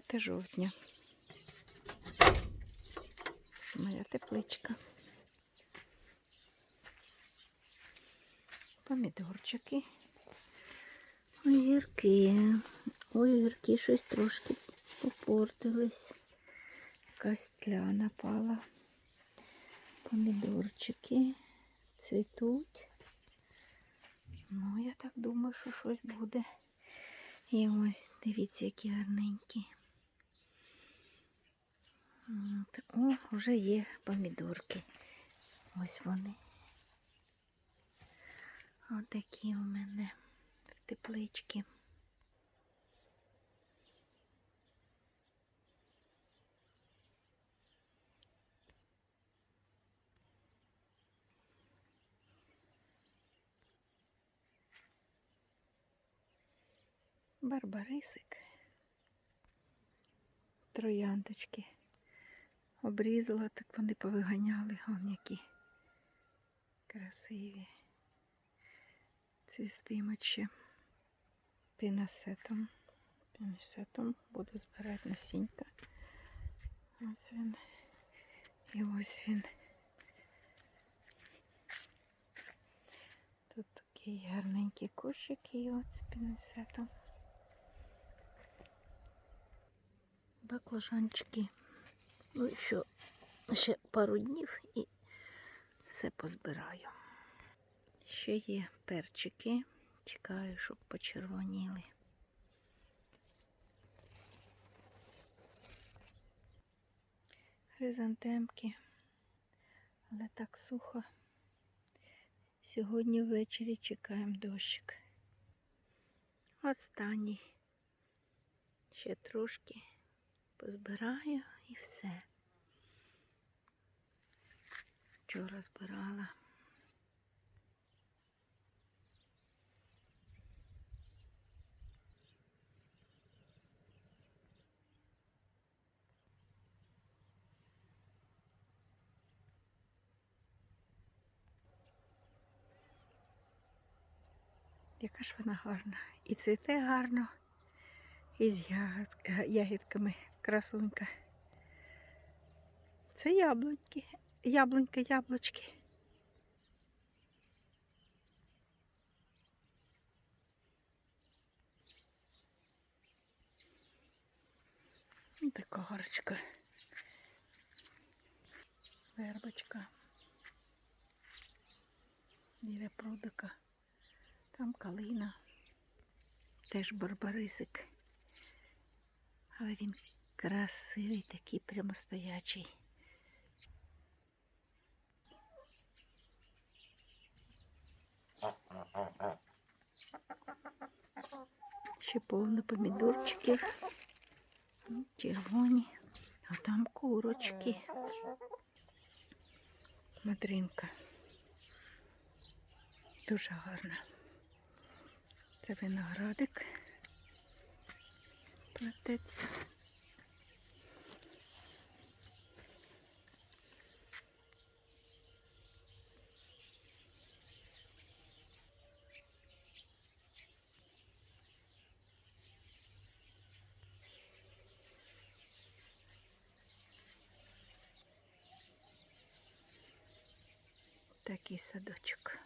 5 жовтня. Моя тепличка. Помідорчики. Огірки. Ой, огірки щось трошки попортились. Якась тля напала. Помідорчики цвітуть. Ну, я так думаю, що щось буде. І ось, дивіться, які гарненькі. От. О, вже є помідорки. Ось вони. Отакі у мене в. Барбарисик. Трояндочки. Обрізала, так вони повиганяли, вон які красиві. Цвістимуть ще піносетом. Піносетом буду збирати насінька. Ось він. І ось він. Тут такий гарненький кущик і з піносетом. Баклажанчики. Ну, що ще пару днів і все позбираю. Ще є перчики. Чекаю, щоб почервоніли. Хризантемки. Але так сухо. Сьогодні ввечері чекаємо дощик. Останній. Ще трошки позбираю і все. Вчора збирала. Яка ж вона гарна. І цвіте гарно, і з ягод, ягідками красунька. Це яблуньки, яблунька, яблучки. Така горочка. Вербочка. Біля прудика. Там калина. Теж барбарисик. Але він красивий, такий прямо стоячий. Ще повно помідорчиків. Червоні. А там курочки. Мадринка. Дуже гарна. Це виноградик. Плететься. Такий садочок.